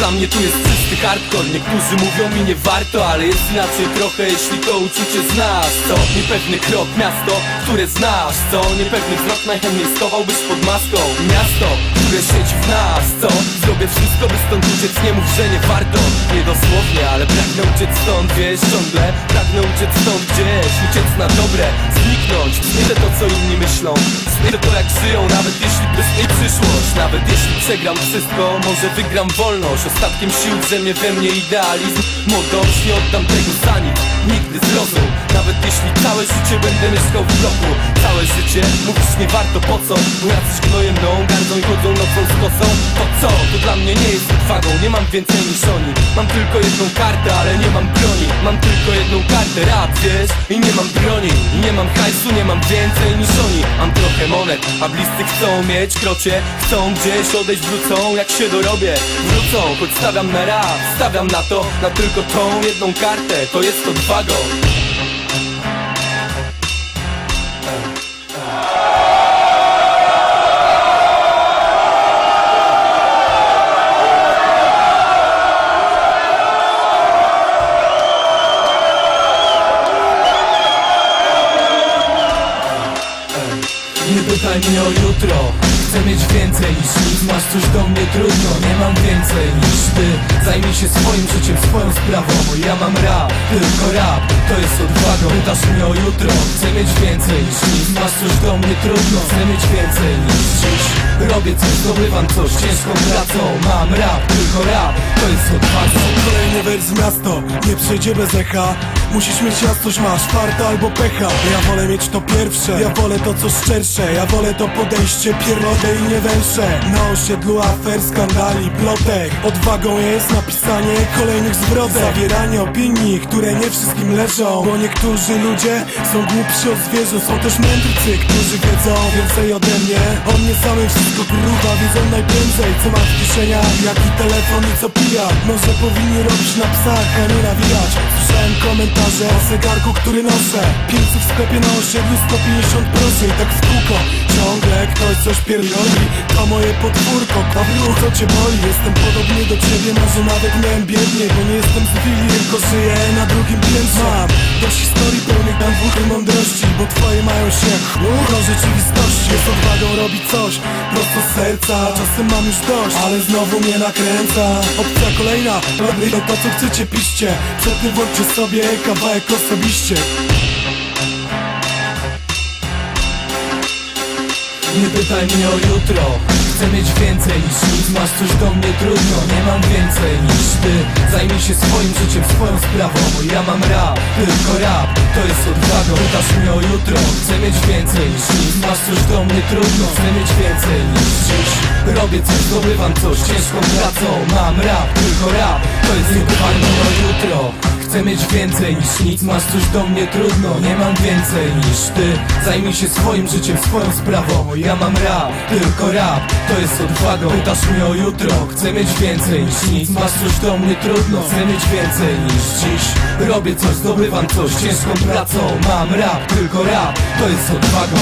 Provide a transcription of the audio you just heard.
Dla mnie tu jest czysty hardcore Niektórzy mówią mi nie warto, ale jest inaczej trochę Jeśli to uczucie znasz, co? Niepewny krok, miasto, które znasz, co? Niepewny wzrok najchętniej schowałbyś pod maską Miasto, które siedzi? Zrobię wszystko, by stąd uciec, nie mów, że nie warto. Nie dosłownie, ale pragnę uciec stąd, wiesz, ciągle Pragnę uciec stąd gdzieś, uciec na dobre Zniknąć, zniszczę to, co inni myślą. Zniszczę to, jak żyją, nawet jeśli bryśnie przyszłość. Nawet jeśli przegram wszystko, może wygram wolność. Ostatkiem sił drzemie we mnie idealizm. Młodość, nie oddam tego za nic. Nigdy zrozum, nawet jeśli całe życie będę mieszkał w bloku. Całe życie, mówisz nie warto, po co? Bo jacyś gnoje mną, gardzą i chodzą nocą z kosą To odwagą, nie mam więcej niż oni Mam tylko jedną kartę, ale nie mam broni. Mam tylko jedną kartę, rap, wiesz? I nie mam broni, i nie mam hajsu, nie mam więcej niż oni Mam trochę monet, a bliscy chcą mieć krocie. Chcą gdzieś odejść, wrócą jak się dorobię. Wrócą, choć stawiam na rap, stawiam na to Na tylko tą jedną kartę, to jest odwagą pytaj mnie o jutro. Chcę mieć więcej niż nic Masz coś do mnie trudno Nie mam więcej niż ty. Zajmij się swoim życiem, swoją sprawą Bo ja mam rap, tylko rap To jest odwagą Pytasz mnie o jutro. Chcę mieć więcej niż nic Masz coś do mnie trudno. Chcę mieć więcej niż dziś. Robię coś, zdobywam coś Ciężką pracą. Mam rap, tylko rap Kolejny wers w miasto, nie przejdzie bez echa. Musisz mieć jasność, masz farta albo pecha. Ja wolę mieć to pierwsze, ja wolę to co szczersze. Ja wolę to podejście pierdote i nie węższe Na osiedlu afer, skandali, plotek. Odwagą jest napisanie kolejnych zwrotek Zawieranie opinii, które nie wszystkim leżą. Bo niektórzy ludzie są głupsi od zwierząt. Są też mędrcy, którzy wiedzą więcej ode mnie. O mnie samym wszystko gruba, wiedzą najprędzej Co mam w kieszeniach, jaki telefon i co pija Może powinni robić na psach, a nie nawijać. Słyszałem komentarze o zegarku, który noszę. 500 w sklepie na osiedlu, 150 proszę I tak w kółko, ciągle ktoś coś pierdoli. To moje podwórko, Pawlu, co cię boli? Jestem podobny do ciebie, może nawet miałem biednie Bo nie jestem z willi, tylko żyję na drugim piętrze. Mam dość historii pełnych tam i mądrości Bo twoje mają się do rzeczywistości Jest odwagą robić coś prosto z serca. Czasem mam już dość, ale znowu mnie nakręca. Opcja kolejna, robię to co chcecie, piszcie. Przed tym włączcie sobie kawałek osobiście. Nie pytaj mnie o jutro Chcę mieć więcej niż nic Masz coś do mnie trudno Nie mam więcej niż ty. Zajmij się swoim życiem, swoją sprawą Bo ja mam rap, tylko rap To jest odwagą Pytasz mnie o jutro Chcę mieć więcej niż nic Masz coś do mnie trudno Chcę mieć więcej niż dziś. Robię coś, zdobywam coś Ciężką pracą. Mam rap, tylko rap To jest nie pytaj mnie o jutro Chcę mieć więcej niż nic, masz coś do mnie trudno Nie mam więcej niż ty. Zajmij się swoim życiem, swoją sprawą ja mam rap, tylko rap To jest odwagą Pytasz mnie o jutro Chcę mieć więcej niż nic Masz coś do mnie trudno Chcę mieć więcej niż dziś. Robię coś, zdobywam coś Ciężką pracą Mam rap, tylko rap To jest odwagą